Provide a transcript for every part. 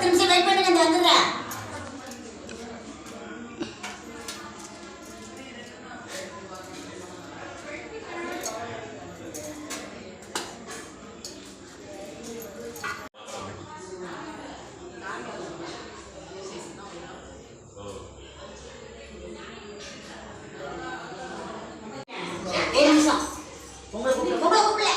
பத்து நிமிஷம் வெயிட் பண்ணுங்க இந்த வந்துடுறேன். ஒரு நிமிஷம். உங்களை கூப்பிடல.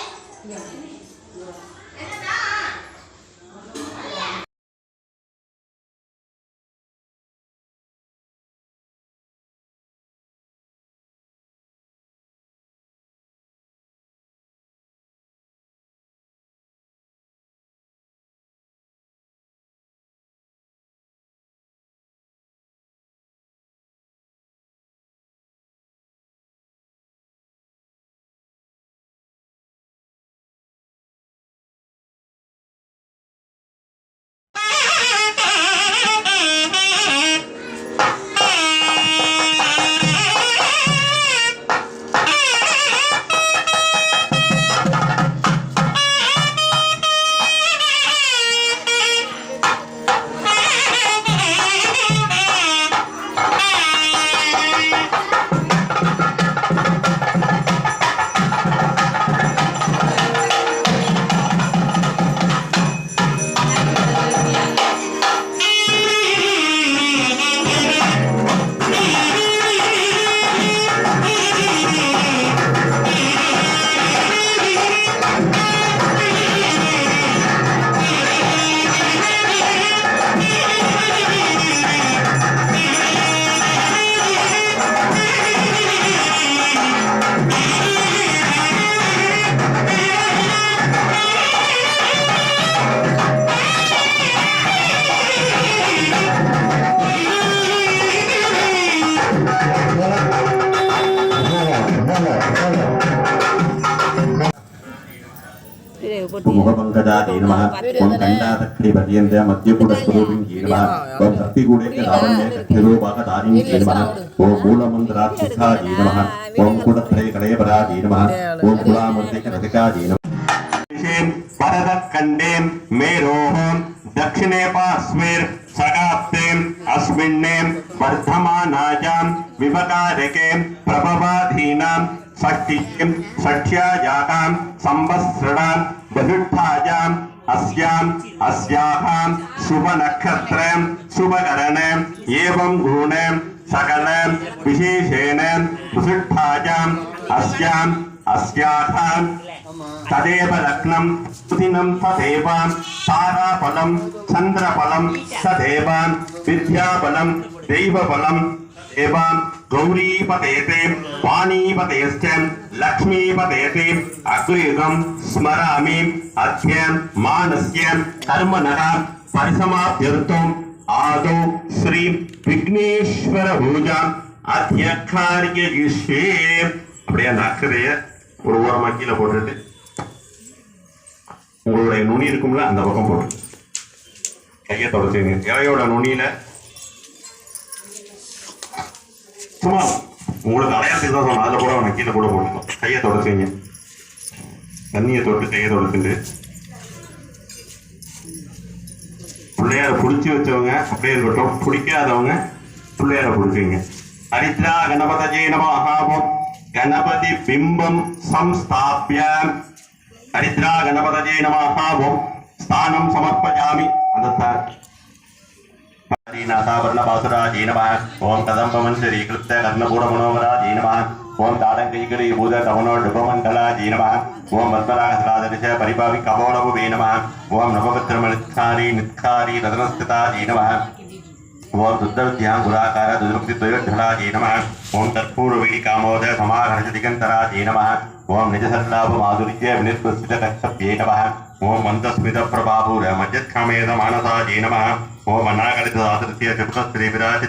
उपमुखपङ्कजाते नमः कण्डातक्रीपर्यन्त मध्यपुटस्वरूपिणे नमः ॐ भक्तिगुणे लावण्यकक्षिरोपाकदारिणे नमः ॐ मूलमन्त्राक्षिस्थाये नमः ॐ कुटत्रये कलयपराजे नमः ॐ कुलामन्त्रिकरतिकाजे नमः वरदखण्डेन मेरोः दक्षिणे पार्श्वेर् सगाप्ते अस्मिन्ने वर्धमानायां विवकारके प्रभवाधीनां षष्ठीं षष्ठ्यायाकां संवत्सरां बहिष्ठायाम् अस्याम् अस्याहां शुभनक्षत्रे शुभकरणे एवं गुणे सकल विशेषेण विशिष्ठायाम् अस्याम् तदेव लग्नम सुदिनम तदेवान सारा बलम चंद्र बलम सदेवान विद्या गौरी पतेते वाणी पतेस्ते लक्ष्मी पतेते अग्रिगम स्मरामि, अध्ययन मानस्यम कर्म नरा आदो श्री विघ्नेश्वर भूजा अध्यक्षार्य जिसे अपने नाक ஒரு ஓரமா கீழே போட்டுட்டு உங்களுடைய நுனி இருக்கும்ல அந்த பக்கம் போட்டு கையை தொடச்சுங்க இலையோட நுனியில சும்மா உங்களுக்கு அடையாளத்துக்கு தான் சொன்னேன் அதில் கூட அவனை கீழே கூட போட்டுக்கணும் கையை தொடச்சுங்க தண்ணியை தொட்டு கையை தொடச்சுட்டு பிள்ளையார பிடிச்சி வச்சவங்க அப்படியே இருக்கட்டும். பிடிக்காதவங்க பிள்ளையார பிடிச்சிங்க ஹரித்ரா கணபதஜே గణపతి బింబం సంస్థాప్య హరిద్రా గణపతజే నమః ఓం స్థానం సమర్పయామి అందాభరణపాసురాజీ నమ ఓం కదంబమంజరీ కృత్య కర్ణపూడమనోహరాజీ నమ ఓం தாடங்கைகிரி பூத கவனோ டுபமண்டலா ஜீனமா ஓம் பத்மராகசராதரிச பரிபாவி கபோளபுவே நித்காரி ரதனஸ்திதா ஜீனமா ॐ दुर्दविद्यां गुराकार दुर्मुक्तिद्वयोद्धराजी नमः। ॐ कर्पूरवेणि कामोदय समाहर्षदिगन्तराजी नमः। ॐ निजसल्लाभमाधुर्य विनिर्वसितकक्षप्ये नमः। ॐ मन्दस्मितप्रभापूर मानसाजी नमः। ओम अनाकलितदासृत्य चतुरस्त्रे विराज